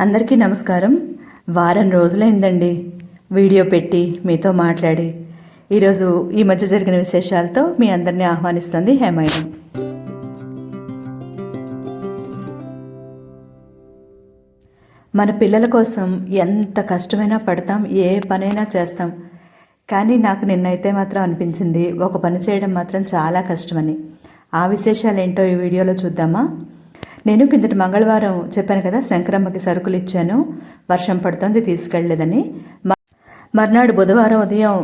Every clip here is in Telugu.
అందరికీ నమస్కారం. వారం రోజులైందండి. వీడియో పెట్టి మీతో మాట్లాడి. ఈరోజు ఈ మధ్య జరిగిన విశేషాలతో మీ అందరినీ ఆహ్వానిస్తుంది హేమాయణం మన పిల్లల కోసం ఎంత కష్టమైనా పడతాం ఏ పనైనా చేస్తాం. కానీ నాకు నిన్నైతే మాత్రం అనిపించింది ఒక పని చేయడం మాత్రం చాలా కష్టమని. ఆ విశేషాలు ఏంటో ఈ వీడియోలో చూద్దామా? నేను కిందటి మంగళవారం చెప్పాను కదా శంకరమ్మకి సరుకులు ఇచ్చాను. వర్షం పడుతుంది తీసుకెళ్ళలేదని. మర్నాడు బుధవారం ఉదయం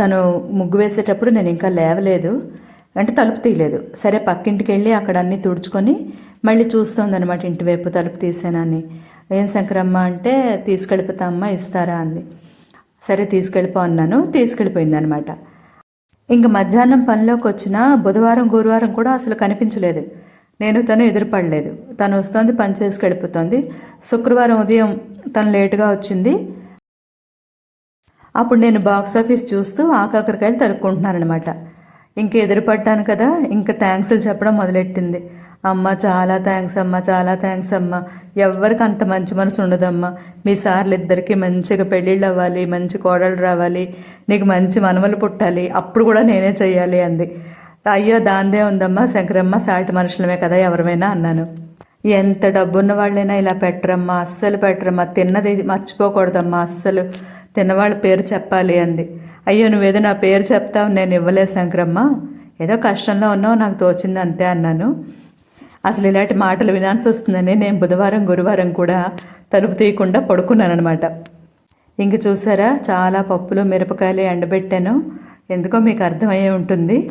తను ముగ్గు వేసేటప్పుడు నేను ఇంకా లేవలేదు. అంటే తలుపు తీయలేదు. సరే పక్కింటికి వెళ్ళి అక్కడ అన్నీ తుడుచుకొని మళ్ళీ చూస్తోందనమాట ఇంటివైపు ఇంటి వైపు తలుపు తీసానని. ఏం శంకరమ్మ అంటే తీసుకెళ్ళిపోతా అమ్మ ఇస్తారా? అంది. సరే తీసుకెళ్ళిపో అన్నాను. తీసుకెళ్ళిపోయింది అనమాట ఇంక మధ్యాహ్నం పనిలోకి వచ్చిన బుధవారం గురువారం కూడా అసలు కనిపించలేదు. నేను తను ఎదురుపడలేదు. తను వస్తుంది పని చేసి శుక్రవారం ఉదయం తను లేటుగా వచ్చింది. అప్పుడు నేను బాక్స్ ఆఫీస్ చూస్తూ ఆకాకరికాయలు తరుక్కుంటున్నాను అనమాట ఇంక ఎదురుపడ్డాను కదా ఇంకా థ్యాంక్స్లు చెప్పడం మొదలెట్టింది. అమ్మ చాలా థ్యాంక్స్ అమ్మ చాలా థ్యాంక్స్ అమ్మ. ఎవ్వరికి అంత మంచి మనసు ఉండదమ్మా. మీ సార్లు ఇద్దరికి మంచిగా పెళ్ళిళ్ళు అవ్వాలి మంచి కోడలు రావాలి నీకు మంచి మనవలు పుట్టాలి. అప్పుడు కూడా నేనే చేయాలి అంది. అయ్యో దాందే ఉందమ్మా శంకరమ్మ సాటి మనుషులమే కదా ఎవరమైనా అన్నాను. ఎంత డబ్బున్న వాళ్ళైనా ఇలా పెట్టరమ్మా అస్సలు పెట్టరమ్మా తిన్నది మర్చిపోకూడదమ్మా అస్సలు. తిన్నవాళ్ళ పేరు చెప్పాలి అంది. అయ్యో నువ్వేదో నా పేరు చెప్తావు నేను ఇవ్వలేదు శంకరమ్మ. ఏదో కష్టంలో ఉన్నావు నాకు తోచింది అంతే అన్నాను. అసలు ఇలాంటి మాటలు వినాల్సి వస్తుందని నేను బుధవారం గురువారం కూడా తలుపు తీయకుండా పడుకున్నాను అనమాట ఇంక చూసారా చాలా పప్పులు మిరపకాయలు ఎండబెట్టాను. ఎందుకో మీకు అర్థమయ్యే ఉంటుంది.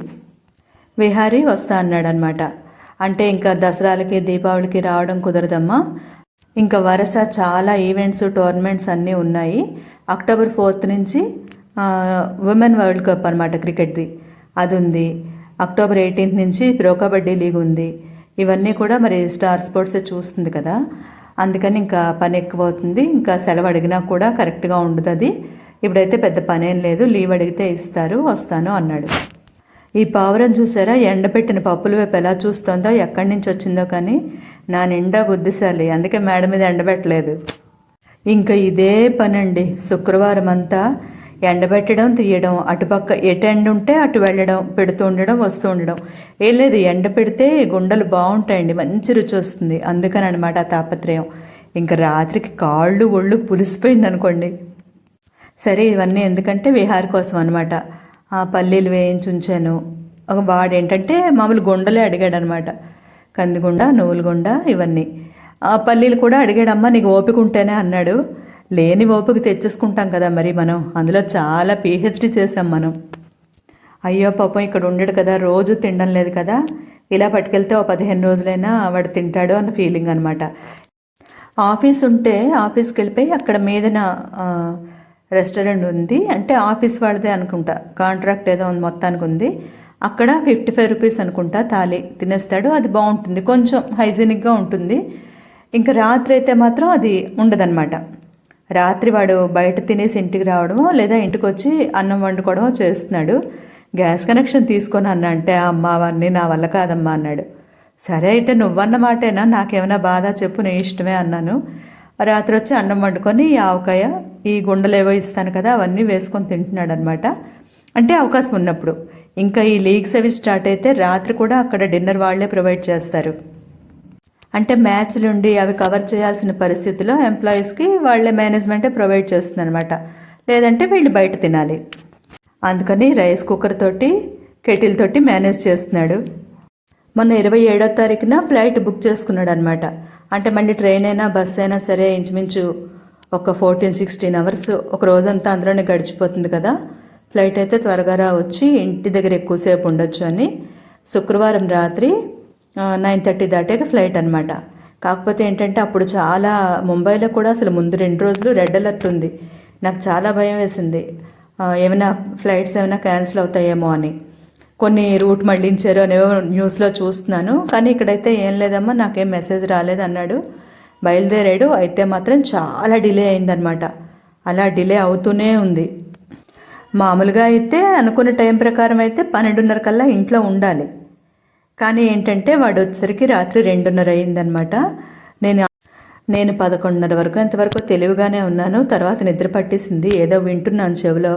విహారీ వస్తా అన్నాడనమాట. అంటే ఇంకా దసరాలకి దీపావళికి రావడం కుదరదమ్మా. ఇంకా వరుస చాలా ఈవెంట్స్ టోర్నమెంట్స్ అన్నీ ఉన్నాయి. అక్టోబర్ ఫోర్త్ నుంచి ఉమెన్ వరల్డ్ కప్ అనమాట క్రికెట్ది. అది ఉంది అక్టోబర్ ఎయిటీన్త్ నుంచి ప్రో కబడ్డీ లీగ్ ఉంది. ఇవన్నీ కూడా మరి స్టార్ స్పోర్ట్సే చూస్తుంది కదా. అందుకని ఇంకా పని ఎక్కువ అవుతుంది ఇంకా సెలవు అడిగినా కూడా కరెక్ట్గా ఉండదు అది ఇప్పుడైతే పెద్ద పనేం లేదు. లీవ్ అడిగితే ఇస్తారు వస్తాను అన్నాడు. ఈ పావురం చూసారా? ఎండబెట్టిన పప్పుల వైపు ఎలా చూస్తుందో ఎక్కడి నుంచి వచ్చిందో కానీ నా నిండా బుద్ధిశాలి. అందుకే మేడ మీద ఎండబెట్టలేదు ఇంకా ఇదే పనండి. శుక్రవారం అంతా ఎండబెట్టడం తీయడం అటుపక్క ఎటు ఎండ ఉంటే అటు వెళ్ళడం పెడుతూ ఉండడం వస్తూ ఉండడం. ఏం లేదు ఎండ పెడితే గుండెలు బాగుంటాయండి. మంచి రుచి వస్తుంది. అందుకని అనమాట ఆ తాపత్రయం. ఇంకా రాత్రికి కాళ్ళు ఒళ్ళు పులిసిపోయింది అనుకోండి సరే ఇవన్నీ ఎందుకంటే విహార్ కోసం అనమాట పల్లీలు వేయించి ఉంచాను ఒక వాడు ఏంటంటే మామూలు గుండలే అడిగాడు అనమాట కందిగుండ నువ్వులగుండ ఇవన్నీ. ఆ పల్లీలు కూడా అడిగాడమ్మా నీకు ఓపిక ఉంటేనే అన్నాడు. లేని ఓపిక తెచ్చేసుకుంటాం కదా మరి మనం. అందులో చాలా పిహెచ్డి చేసాం మనం. అయ్యో పాపం ఇక్కడ ఉండడు కదా రోజు తినడం లేదు కదా. ఇలా పట్టుకెళ్తే ఓ పదిహేను రోజులైనా వాడు తింటాడు అన్న ఫీలింగ్ అనమాట. ఆఫీస్ ఉంటే ఆఫీస్కి వెళ్ళిపోయి అక్కడ మీదన రెస్టారెంట్ ఉంది. అంటే ఆఫీస్ వాళ్ళదే అనుకుంటా. కాంట్రాక్ట్ ఏదో ఉంది మొత్తానికి ఉంది. అక్కడ ఫిఫ్టీ ఫైవ్ రూపీస్ అనుకుంటా తాలి తినేస్తాడు. అది బాగుంటుంది. కొంచెం హైజీనిక్గా ఉంటుంది. ఇంకా రాత్రి అయితే మాత్రం అది ఉండదన్నమాట. రాత్రి వాడు బయట తినేసి ఇంటికి రావడమో లేదా ఇంటికి వచ్చి అన్నం వండుకోవడమో చేస్తున్నాడు. గ్యాస్ కనెక్షన్ తీసుకొని అన్న అంటే అమ్మ అవన్నీ నా వల్ల కాదమ్మా అన్నాడు. సరే అయితే నువ్వన్న మాటేనా? నాకేమైనా బాధ? చెప్పు నీ ఇష్టమే అన్నాను. రాత్రి వచ్చి అన్నం వండుకొని ఈ ఆవకాయ ఈ గుండెలేవో ఇస్తాను కదా అవన్నీ వేసుకొని తింటున్నాడు అనమాట అంటే అవకాశం ఉన్నప్పుడు. ఇంకా ఈ లీగ్స్ అవి స్టార్ట్ అయితే రాత్రి కూడా అక్కడ డిన్నర్ వాళ్ళే ప్రొవైడ్ చేస్తారు. అంటే మ్యాచ్లు ఉండి అవి కవర్ చేయాల్సిన పరిస్థితిలో ఎంప్లాయీస్కి వాళ్ళే మేనేజ్మెంటే ప్రొవైడ్ చేస్తుంది అనమాట లేదంటే వీళ్ళు బయట తినాలి. అందుకని రైస్ కుక్కర్ తోటి కెటిల్ తోటి మేనేజ్ చేస్తున్నాడు. మొన్న ఇరవై ఏడో తారీఖున ఫ్లైట్ బుక్ చేసుకున్నాడు అనమాట అంటే మళ్ళీ ట్రైన్ అయినా బస్ అయినా సరే ఇంచుమించు ఒక ఫోర్టీన్ సిక్స్టీన్ అవర్స్ ఒక రోజంతా అందులోనే గడిచిపోతుంది కదా. ఫ్లైట్ అయితే త్వరగా వచ్చి ఇంటి దగ్గర ఎక్కువసేపు ఉండొచ్చు అని శుక్రవారం రాత్రి నైన్ థర్టీ దాటాక ఫ్లైట్ అనమాట కాకపోతే ఏంటంటే అప్పుడు చాలా ముంబైలో కూడా అసలు ముందు రెండు రోజులు రెడ్ అలర్ట్ ఉంది. నాకు చాలా భయం వేసింది. ఏమైనా ఫ్లైట్స్ ఏమైనా క్యాన్సిల్ అవుతాయేమో అని. కొన్ని రూట్ మళ్ళించారు అనేవో న్యూస్లో చూస్తున్నాను. కానీ ఇక్కడైతే ఏం లేదమ్మా నాకేం మెసేజ్ రాలేదు అన్నాడు. బయలుదేరాడు. అయితే మాత్రం చాలా డిలే అయిందనమాట అలా డిలే అవుతూనే ఉంది. మామూలుగా అయితే అనుకున్న టైం ప్రకారం అయితే పన్నెండున్నర కల్లా ఇంట్లో ఉండాలి. కానీ ఏంటంటే వాడు వచ్చేసరికి రాత్రి రెండున్నర అయిందనమాట నేను నేను పదకొండున్నర వరకు ఎంతవరకు తెలివిగానే ఉన్నాను. తర్వాత నిద్ర పట్టేసింది. ఏదో వింటున్నాను చెవిలో.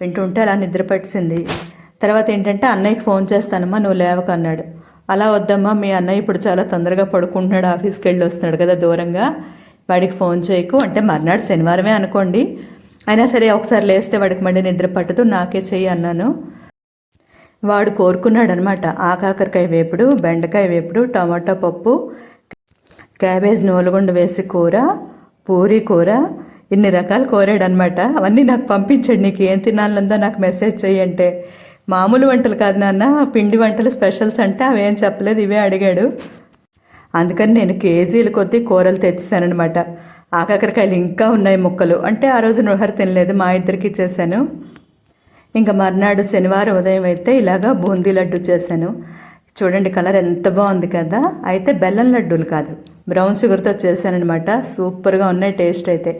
వింటుంటే అలా నిద్ర పట్టేసింది. తర్వాత ఏంటంటే అన్నయ్యకి ఫోన్ చేస్తానమ్మా నువ్వు లేవక అన్నాడు అలా వద్దమ్మా మీ అన్నయ్య ఇప్పుడు చాలా తొందరగా పడుకుంటున్నాడు ఆఫీస్కి వెళ్ళి వస్తున్నాడు కదా దూరంగా. వాడికి ఫోన్ చేయకు. అంటే మర్నాడు శనివారమే అనుకోండి. అయినా సరే ఒకసారి లేస్తే వాడికి మళ్ళీ నిద్ర పట్టదు నాకే చెయ్యి అన్నాను. వాడు కోరుకున్నాడు అనమాట ఆకాకరకాయ వేపుడు బెండకాయ వేపుడు టమాటా పప్పు క్యాబేజ్ నూలగుండ వేసి కూర పూరి కూర ఇన్ని రకాలు కోరాడు అనమాట అవన్నీ నాకు పంపించండి నీకు ఏం తినాలందో నాకు మెసేజ్ చెయ్యంటే. మామూలు వంటలు కాదు నాన్న పిండి వంటలు స్పెషల్స్ అంటే అవేం చెప్పలేదు ఇవే అడిగాడు. అందుకని నేను కేజీల కొద్దీ కూరలు తెచ్చానమాట ఆకాకరకాయలు ఇంకా ఉన్నాయి ముక్కలు. అంటే ఆ రోజు నృహర్ తినలేదు మా ఇద్దరికి ఇచ్చేసాను ఇంకా మర్నాడు శనివారం ఉదయం అయితే ఇలాగా బూందీ లడ్డు చేశాను. చూడండి కలర్ ఎంత బాగుంది కదా. అయితే బెల్లం లడ్డూలు కాదు బ్రౌన్ షుగర్తో చేశానమాట సూపర్గా ఉన్నాయి టేస్ట్ అయితే.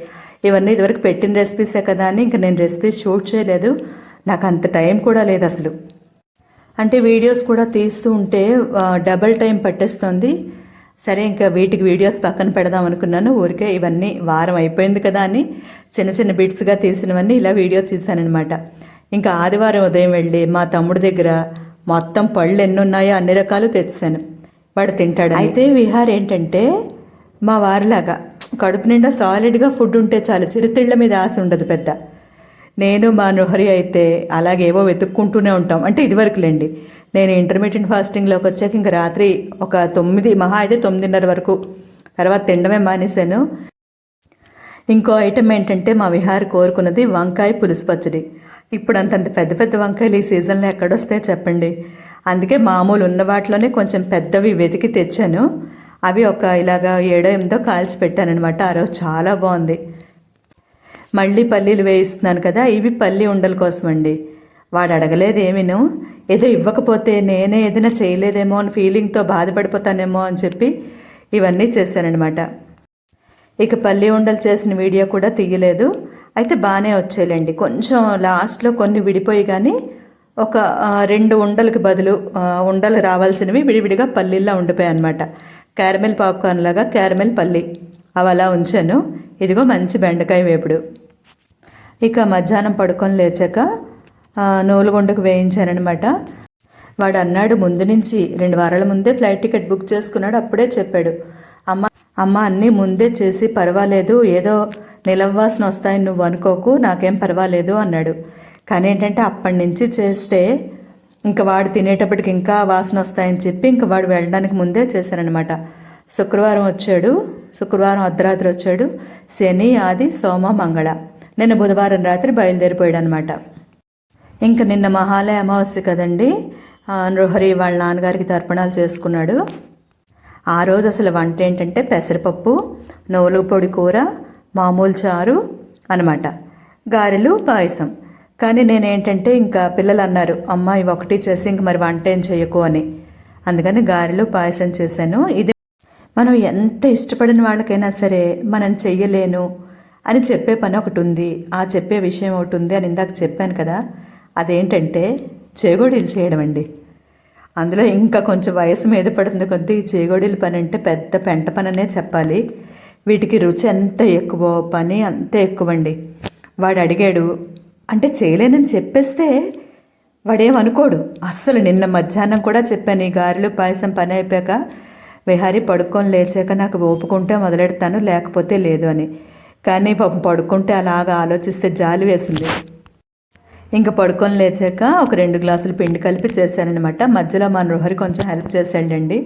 ఇవన్నీ ఇదివరకు పెట్టిన రెసిపీసే కదా అని ఇంకా నేను రెసిపీస్ షూట్ చేయలేదు. నాకు అంత టైం కూడా లేదు అసలు అంటే వీడియోస్ కూడా తీస్తూ ఉంటే డబల్ టైం పట్టేస్తుంది. సరే ఇంకా వీటికి వీడియోస్ పక్కన పెడదాం అనుకున్నాను. ఊరికే ఇవన్నీ వారం అయిపోయింది కదా అని చిన్న చిన్న బిట్స్గా తీసినవన్నీ ఇలా వీడియో తీశానమాట ఇంకా ఆదివారం ఉదయం వెళ్ళి మా తమ్ముడి దగ్గర మొత్తం పళ్ళు ఎన్ని ఉన్నాయో అన్ని రకాలు తెచ్చాను. వాడు తింటాడు అయితే విహార్ ఏంటంటే మా వారిలాగా కడుపు నిండా సాలిడ్గా ఫుడ్ ఉంటే చాలు చిరుతిళ్ళ మీద ఆశ ఉండదు పెద్ద. నేను మా నృహరి అయితే అలాగేవో వెతుక్కుంటూనే ఉంటాం. అంటే ఇదివరకులేండి. నేను ఇంటర్మీడియట్ ఫాస్టింగ్లోకి వచ్చాక ఇంకా రాత్రి ఒక తొమ్మిది మహా అయితే తొమ్మిదిన్నర వరకు. తర్వాత తినడమే మానేశాను. ఇంకో ఐటెం ఏంటంటే మా విహార్ కోరుకున్నది వంకాయ పులుసు పచ్చడి. ఇప్పుడు అంతంత పెద్ద పెద్ద వంకాయలు ఈ సీజన్లో ఎక్కడొస్తే చెప్పండి. అందుకే మామూలు ఉన్న వాటిలోనే కొంచెం పెద్దవి వెతికి తెచ్చాను. అవి ఒక ఇలాగా ఏడో ఎనిమిదో కాల్చి పెట్టానమాట ఆ రోజు చాలా బాగుంది. మళ్ళీ పల్లీలు వేయిస్తున్నాను కదా ఇవి పల్లి ఉండల కోసం అండి వాడు అడగలేదు ఏదో ఇవ్వకపోతే నేనే ఏదైనా చేయలేదేమో అని ఫీలింగ్తో బాధపడిపోతానేమో అని చెప్పి ఇవన్నీ చేశానమాట ఇక పల్లి ఉండలు చేసిన వీడియో కూడా తీయలేదు. అయితే బాగానే వచ్చేయాలండి. కొంచెం లాస్ట్లో కొన్ని విడిపోయి కానీ ఒక రెండు ఉండలకి బదులు ఉండలు రావాల్సినవి విడివిడిగా పల్లీల్లో ఉండిపోయాయి అనమాట క్యారమెల్ పాప్కార్న్ లాగా క్యారమెల్ పల్లి. అవి అలా ఉంచాను. ఇదిగో మంచి బెండకాయ వేపుడు. ఇక మధ్యాహ్నం పడుకొని లేచాక ఆ, నూలుగుండకు వేయించానమాట వాడు అన్నాడు ముందు నుంచి రెండు వారాల ముందే ఫ్లైట్ టికెట్ బుక్ చేసుకున్నాడు అప్పుడే చెప్పాడు. అమ్మ అమ్మ అన్నీ ముందే చేసి పర్వాలేదు ఏదో నిలవ్వాసన వస్తాయని నువ్వు అనుకోకు నాకేం పర్వాలేదు అన్నాడు. కానీ ఏంటంటే అప్పటి నుంచి చేస్తే ఇంకా వాడు తినేటప్పటికి ఇంకా వాసన వస్తాయని చెప్పి ఇంకా వాడు వెళ్ళడానికి ముందే చేశారనమాట శుక్రవారం వచ్చాడు. శుక్రవారం అర్ధరాత్రి వచ్చాడు. శని ఆది సోమ మంగళ. నిన్న బుధవారం రాత్రి బయలుదేరిపోయాడు అనమాట ఇంకా నిన్న మహాలయ అమావాస్య కదండి. నృహరి వాళ్ళ నాన్నగారికి తర్పణాలు చేసుకున్నాడు. ఆ రోజు అసలు వంట ఏంటంటే పెసరపప్పు నోలు పొడి కూర మామూలు చారు అనమాట గారెలు పాయసం. కానీ నేనేంటంటే ఇంకా పిల్లలు అన్నారు అమ్మ ఇవి ఒకటి చేసి ఇంక మరి వంట ఏం చేయకు అని. అందుకని గారెలు పాయసం చేశాను. ఇది మనం ఎంత ఇష్టపడిన వాళ్ళకైనా సరే మనం చెయ్యలేను అని చెప్పే పని ఒకటి ఉంది. ఆ చెప్పే విషయం ఒకటి ఉంది అని ఇందాక చెప్పాను కదా. అదేంటంటే చేగోడీలు చేయడం అండి. అందులో ఇంకా కొంచెం వయసు మీద పడుతుంది కొద్దీ ఈ చేగోడీల పని అంటే పెద్ద పెంట పననే చెప్పాలి. వీటికి రుచి ఎంత ఎక్కువ పని అంత ఎక్కువండి. వాడు అడిగాడు అంటే చేయలేనని చెప్పేస్తే వాడేమనుకోడు? అస్సలు నిన్న మధ్యాహ్నం కూడా చెప్పాను ఈ గారెలు పాయసం పని అయిపోయాక విహారీ పడుకొని లేచాక నాకు ఓపుకుంటే మొదలెడతాను లేకపోతే లేదు అని. కానీ పాపం పడుకుంటే అలాగా ఆలోచిస్తే జాలి వేసింది. ఇంకా పడుకొని లేచాక ఒక రెండు గ్లాసులు పిండి కలిపి చేశానన్నమాట. మధ్యలో మా నృహరి కొంచెం హెల్ప్ చేశాడండి.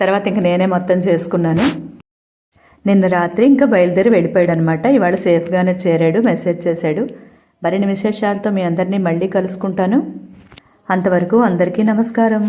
తర్వాత ఇంక నేనే మొత్తం చేసుకున్నాను. నిన్న రాత్రి ఇంకా బయలుదేరి వెళ్ళిపోయాడు అనమాట ఇవాళ సేఫ్గానే చేరాడు మెసేజ్ చేశాడు. మరిన్ని విశేషాలతో మీ అందరినీ మళ్ళీ కలుసుకుంటాను. అంతవరకు అందరికీ నమస్కారం.